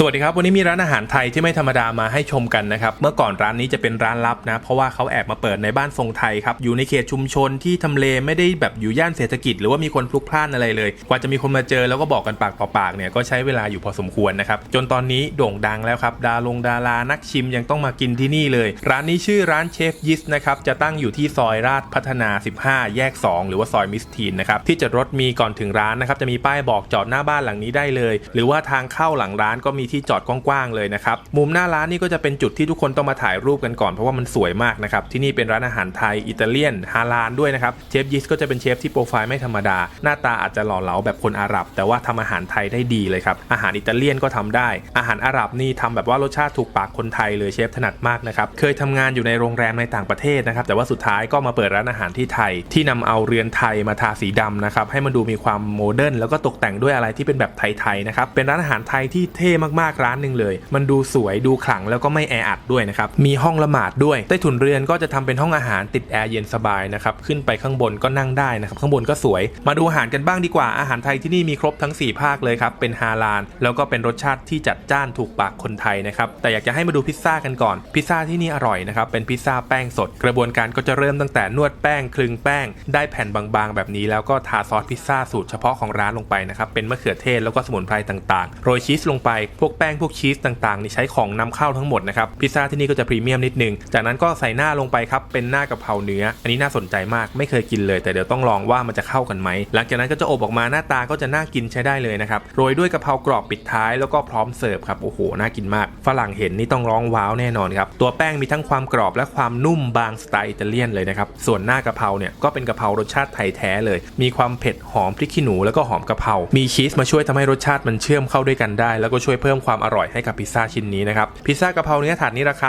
สวัสดีครับ วันนี้มีร้านอาหารไทยที่ไม่ธรรมดามาให้ชมกันนะครับ เมื่อก่อนร้านนี้จะเป็นร้านลับนะ เพราะว่าเขาแอบมาเปิดในบ้านทรงไทยครับ อยู่ในเขตชุมชนที่ทำเลไม่ได้แบบอยู่ย่านเศรษฐกิจ หรือว่ามีคนพลุกพล่านอะไรเลย กว่าจะมีคนมาเจอแล้วก็บอกกันปากต่อปากเนี่ยก็ใช้เวลาอยู่พอสมควรนะครับ จนตอนนี้โด่งดังแล้วครับ ดาลงดารานักชิมยังต้องมากินที่นี่เลย ร้านนี้ชื่อร้านเชฟยิสนะครับ จะตั้งอยู่ที่ซอยราชพัฒนา 15 แยก 2 หรือว่าซอยมิสทีนนะครับ ที่จอดรถมีก่อนถึงร้านนะครับ จะมีป้ายบอกจอดหน้าบ้านหลังนี้ได้เลย หรือว่าทางเข้าหลังร้านก็มีที่จอดกว้างๆเลยนะครับ มุมหน้าร้านนี่ก็จะเป็นจุดที่ทุกคนต้องมาถ่ายรูปกันก่อนเพราะว่ามันสวยมากนะครับ ที่นี่เป็นร้านอาหารไทยอิตาเลียนฮาลาลด้วยนะครับ เชฟยิสก็จะเป็นเชฟที่โปรไฟล์ไม่ธรรมดา หน้าตาอาจจะหล่อเหลาแบบคนอาหรับ แต่ว่าทำอาหารไทยได้ดีเลยครับ อาหารอิตาเลียนก็ทำได้ อาหารอาหรับนี่ทำแบบว่ารสชาติถูกปากคนไทยเลยเชฟถนัดมากนะครับ เคยทำงานอยู่ในโรงแรมในต่างประเทศนะครับ แต่ว่าสุดท้ายก็มาเปิดร้านอาหารที่ไทย ที่นำเอาเรือนไทยมาทาสีดำนะครับ ให้มันดูมีความโมเดิร์นแล้วก็ตกแต่งด้วยอะไรที่เป็นแบบไทยๆนะครับ เป็นร้านอาหารไทยที่เท่มากๆร้านหนึ่งเลย มันดูสวยดูขลังแล้วก็ไม่แออัดด้วยนะครับมีห้องละหมาดด้วยใต้ถุนเรือนก็จะทำเป็นห้องอาหารติดแอร์เย็นสบายนะครับขึ้นไปข้างบนก็นั่งได้นะครับข้างบนก็สวย มาดูอาหารกันบ้างดีกว่าอาหารไทยที่นี่มีครบทั้ง 4 ภาคเลยครับเป็นฮาลาลแล้วก็เป็นรสชาติที่จัดจ้านถูกปากคนไทยนะครับแต่อยากจะให้มาดูพิซซ่ากันก่อน พิซซ่าที่นี่อร่อยนะครับเป็นพิซซ่าแป้งสด กระบวนการก็จะเริ่มตั้งแต่นวดแป้งคลึงแป้ง ได้แผ่นบางๆ แบบนี้แล้วก็ทาซอสพิซซ่าสูตรเฉพาะของร้านลงไปนะครับเป็นมะเขือเทศแล้วก็สมุนไพรต่างๆโรยชีสลงไปพวกกแป้งพวกชีสต่างๆนี่ใช้ของนำเข้าทั้งหมดนะครับพิซซ่าที่นี่ก็จะพรีเมียมนิดนึง จากนั้นก็ใส่หน้าลงไปครับเป็นหน้ากะเพราเนื้อ อันนี้น่าสนใจมากไม่เคยกินเลย แต่เดี๋ยวต้องลองว่ามันจะเข้ากันไหมหลังจากนั้นก็จะอบออกมาหน้าตาก็จะน่ากินใช้ได้เลยนะครับโรยด้วยกะเพรากรอบปิดท้ายแล้วก็พร้อมเสิร์ฟครับโอ้โหน่ากินมากฝรั่งเห็นนี่ต้องร้องว้าวแน่นอนครับตัวแป้งมีทั้งความกรอบและความนุ่มบางสไตล์อิตาเลียนเลยนะครับส่วนหน้ากะเพราเนี่ยก็เป็นกะเพรารสชาติไทยแท้เลย มีความเผ็ดหอมพริกขี้หนูแล้วก็หอมกะเพรา มีชีสมาช่วยทำให้รสชาติมันเชื่อมเข้าด้วยกันได้ แล้วก็ช่วยเพิ่มความอร่อยให้กับพิซซ่าชิ้นนี้นะครับพิซซ่ากะเพราเนื้อถาดนี้ราคา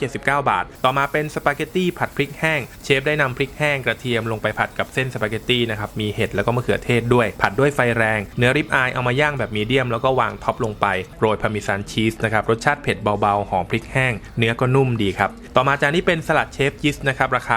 279 บาท ต่อมาเป็นสปาเกตตี้ผัดพริกแห้ง เชฟได้นำพริกแห้งกระเทียมลงไปผัดกับเส้นสปาเกตตี้นะครับมีเห็ดแล้วก็มะเขือเทศด้วย ผัดด้วยไฟแรง เนื้อริบอายเอามาย่างแบบมีเดียมแล้วก็วางท็อปลงไปโรยพาร์เมซานชีสนะครับรสชาติเผ็ดเบาๆหอมพริกแห้ง เนื้อก็นุ่มดีครับต่อมาจานนี้เป็นสลัดเชฟยิสนะครับราคา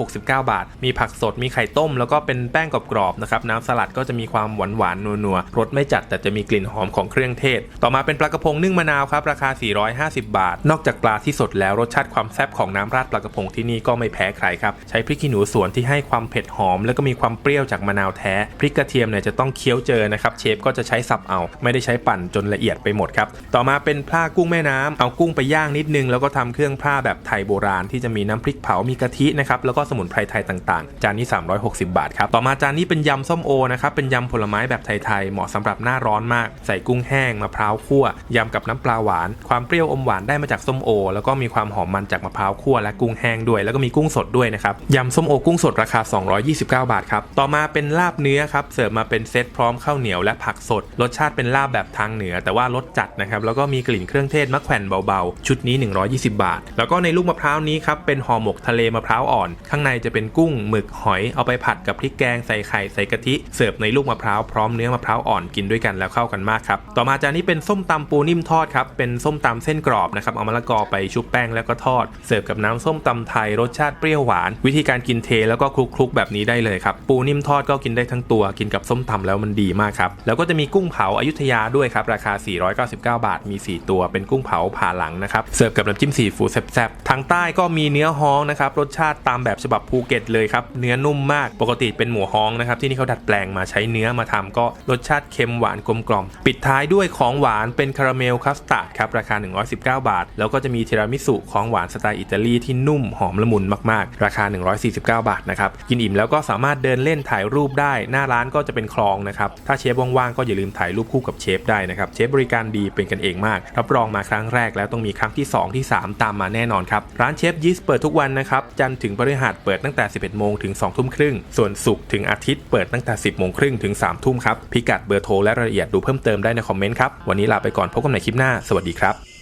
169 บาท มีผักสดมีไข่ต้ม แล้วก็เป็นแป้งกรอบๆนะครับน้ำสลัดก็จะมีความหวานๆนัวๆรสไม่จัดแต่จะมีกลิ่นหอมของเครื่องเทศ ต่อมาเป็นปลากระพงนึ่งมะนาวครับราคา 450 บาท นอกจากปลาที่สดแล้วรสชาติความแซ่บของน้ำราดปลากระพงที่นี่ก็ไม่แพ้ใครครับ ใช้พริกขี้หนูสวนที่ให้ความเผ็ดหอม แล้วก็มีความเปรี้ยวจากมะนาวแท้พริกกระเทียมเนี่ยจะต้องเคี้ยวเจอนะครับเชฟก็จะใช้สับเอา ไม่ได้ใช้ปั่นจนละเอียดไปหมดครับต่อมาเป็นพลากุ้งแม่น้ำเอากุ้งไปย่างนิดนึงแล้วก็ทำเครื่องพลาแบบไทยโบราณที่จะมีน้ำพริกเผามีกะทินะครับแล้วก็สมุนไพรไทยต่างๆ จานนี้ 360 บาทครับต่อมาจานนี้เป็นยำส้มโอนะครับเป็นยำผลไม้แบบไทยๆเหมาะสำหรับหน้าร้อนมาก ใส่กุ้งแห้งมะพร้าวคั่วยำกับน้ำปลาหวาน ความเปรี้ยวอมหวานได้มาจากส้มโอ แล้วก็มีความหอมมันจากมะพร้าวคั่วและกุ้งแห้งด้วย แล้วก็มีกุ้งสดด้วยนะครับยำส้มโอกุ้งสดราคา 229 บาทครับต่อมาเป็นลาบเนื้อครับเสิร์ฟมาเป็นเซตพร้อมข้าวเหนียวและผักสด รสชาติเป็นลาบแบบทางเหนือ แต่ว่ารสจัดนะครับแล้วก็มีกลิ่นเครื่องเทศมะแขวนเบาๆ ชุดนี้ 120 บาท แล้วก็ในลูกมะพร้าวนี้ครับเป็นห่อหมกทะเลมะพร้าวอ่อน ข้างในจะเป็นกุ้งหมึกหอยเอาไปผัดกับพริกแกงใส่ไข่ใส่กะทิเสิร์ฟในลูกมะพร้าวพร้อมเนื้อมะพร้าวอ่อนกินด้วยกันแล้วเข้ากันมากครับต่อมาจานนี้เป็นส้มตำปูนิ่มทอดครับ เป็นส้มตำเส้นกรอบนะครับ เอามะละกอไปชุบแป้งแล้วก็ทอด เสิร์ฟกับน้ำส้มตำไทยรสชาติเปรี้ยวหวาน วิธีการกินเทแล้วก็คลุกๆ แบบนี้ได้เลยครับ ปูนิ่มทอดก็กินได้ทั้งตัว กินกับส้มตำแล้วมันดีมากครับ แล้วก็จะมีกุ้งเผาอายุทยาด้วยครับ ราคา 499 บาท มี 4 ตัว เป็นกุ้งเผาผ่าหลังนะครับ เสิร์ฟกับน้ำจิ้มซีฟู้ดแซ่บๆ ทางใต้ก็มีเนื้อฮ้องนะครับ รสชาติตามแบบฉบับภูเก็ตเลยครับ เนื้อนุ่มมาก ปกติเป็นหมูฮ้องนะครับ ที่นี่เขาดัดแปลงมาใช้เนื้อมาทำก็รสชาติเค็มหวานกลมกล่อม ปิดท้ายด้วยของหวานเป็น็นคาราเมลคัสตาร์ดครับราคา 119 บาท แล้วก็จะมีทีรามิสุของหวานสไตล์อิตาลีที่นุ่มหอมละมุนมากๆ ราคา 149 บาทนะครับกินอิ่มแล้วก็สามารถเดินเล่นถ่ายรูปได้ หน้าร้านก็จะเป็นคลองนะครับถ้าเชฟว่างๆก็อย่าลืมถ่ายรูปคู่กับเชฟได้นะครับเชฟบริการดีเป็นกันเองมาก รับรองมาครั้งแรกแล้วต้องมีครั้งที่ 2 ที่ 3 ตามมาแน่นอนครับร้านเชฟยิสเปิดทุกวันนะครับจันทร์ถึงพฤหัสเปิดตั้งแต่ 11 โมงถึง 2 ทุ่มครึ่ง ส่วนศุกร์ถึงอาทิตย์เปิดตั้งแต่ 10 โมงครึ่งถึง 3 ทุ่มครับพิกัดเบอร์โทรและรายละเอียดดูเพิ่มเติมได้ในคอมเมนต์ครับวันนี้ลาไปก่อนพบกันใหม่คลิปหน้า สวัสดีครับ